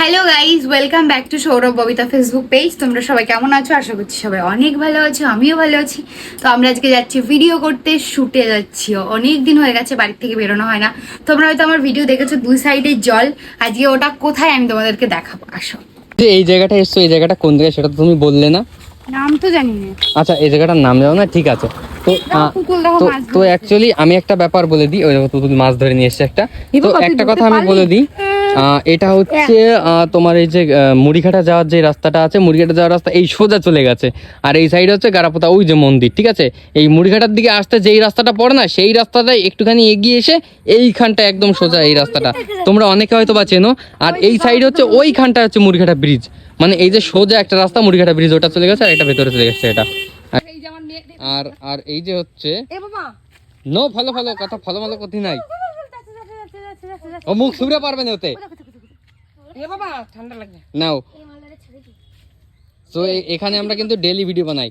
Hello guys welcome back to Sourav Babita Facebook page তোমরা সবাই কেমন আছো? আশা করছি সবাই অনেক ভালো আছো আমিও ভালো আছি। তো আমরা আজকে যাচ্ছি ভিডিও করতে শুটে যাচ্ছি। অনেক দিন হয়ে গেছে বাড়ির থেকে বেরোনো হয় না। তোমরা হয়তো আমার ভিডিও দেখেছ দুই সাইডে জল। আজকে ওটা কোথায় আমি তোমাদেরকে দেখাবো? আসো। এই জায়গাটা এসছো এই জায়গাটা কোন জায়গায় সেটা তুমি বললে না। নাম তো জানি না। আচ্ছা এই জায়গাটার নাম জানো না? ঠিক আছে। তো অ্যাকচুয়ালি আমি একটা ব্যাপার বলে দিই। ওই মাছ ধরে নিয়ে এসছে একটা। তো একটা কথা আমি বলে দিই। এটা হচ্ছে তোমার এই যে মুড়িঘাটা যাওয়ার যে রাস্তাটা আছে মুড়িঘাটা যাওয়ার রাস্তা এই সোজা চলে গেছে। আর এই সাইডে হচ্ছে গারাপোতা ওই যে মন্দির ঠিক আছে? এই মুড়িঘাটার দিকে আসতে যেই রাস্তাটা পড়ে না সেই রাস্তাটাই একটুখানি এগিয়ে এসে এইখানটা একদম সোজা এই রাস্তাটা। তোমরা অনেকে হয়তো বা চেনো আর এই সাইড হচ্ছে ওইখানটা হচ্ছে মুড়িঘাটা ব্রিজ মানে এই যে সোজা একটা রাস্তা মুড়িঘাটা ব্রিজ ওটা চলে গেছে আর একটা ভেতরে চলে গেছে এটা। আর- আর আর এই যে হচ্ছে নো ভালো ভালো কথা ভালো ভালো কথা নাই। ও মুখ সুবরে পারবে না ওতে। এ বাবা ঠান্ডা লাগে নাও। সো এখানে আমরা কিন্তু ডেইলি ভিডিও বানাই।